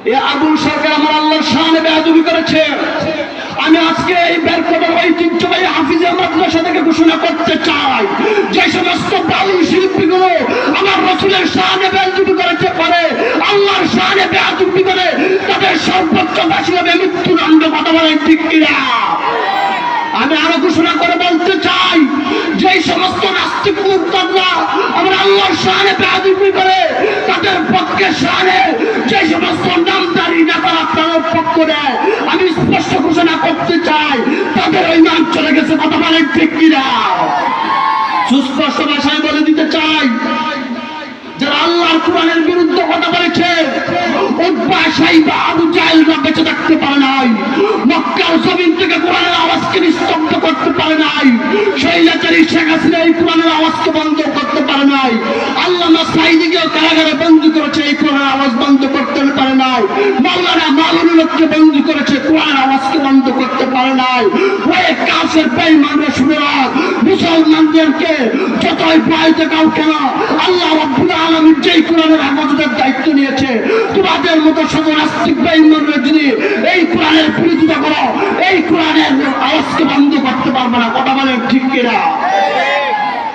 আবুল সরকার আমার আল্লাহর শানে বেয়াদবি করেছে। আমি আজকে এই বেরকটের ঐতিহ্যবাহী হাফিজে মাদ্রাসা থেকে ঘোষণা করতে চাই। যে সমস্ত বাউল শিল্পীগুলো আমার রসুলের শানে বেয়াদবি করেছে, পারে আল্লাহর শানে বেয়াদবি করে তাদের সর্বোচ্চ ফাঁসি হবে মৃত্যুদণ্ড কথা বলেন ঠিক আমি আরও ঘোষণা করে বলতে চাই, যে সমস্ত নাস্তিক মুক্তরা আমরা আল্লাহর শানে বেয়াদবি করে, তাদের পক্ষে শানে যে সমস্ত দেয় আমি স্পষ্ট ঘোষণা করতে চাই, তাদের ওই নাম চলে গেছে কথা বলেন সুস্পষ্ট ভাষায় বলে দিতে চাই, যারা আল্লাহর কোরআনের বিরুদ্ধে কথা বলেছে উদ্বা সাইবা, আবু জাহেলরা বেঁচে থাকতে পারে নাই, মক্কার জমিন থেকে কোরআনের আওয়াজকে নিস্তব্ধ করতে পারে নাই শৈলাচারী শেখ হাসিনা এই কোরআনের আওয়াজকে বন্ধ করতে পারে নাই, আল্লামা সাইদিকেও কারাগারে বন্দি করেছে, এই কোরআনের আওয়াজ বন্ধ মাওলানা মামুনুলকে বন্দি করেছে, কোরআন আওয়াজকে বন্ধ করতে পারে নাই। ওই কাছের বেইমানরা শুনেরা মুসলমানদেরকে যতই পাইতে কাউ কেন, আল্লাহ রব্বুল আলামিন যেই কোরআনের হেফাজতের দায়িত্ব নিয়েছে, তোমাদের মতো সদনাস্তিক বেইমানরা যদি এই কোরআনের বিরোধিতা করো, এই কোরআনের আওয়াজকে বন্ধ করতে পারবে না। কথা বলেন ঠিক কিনা?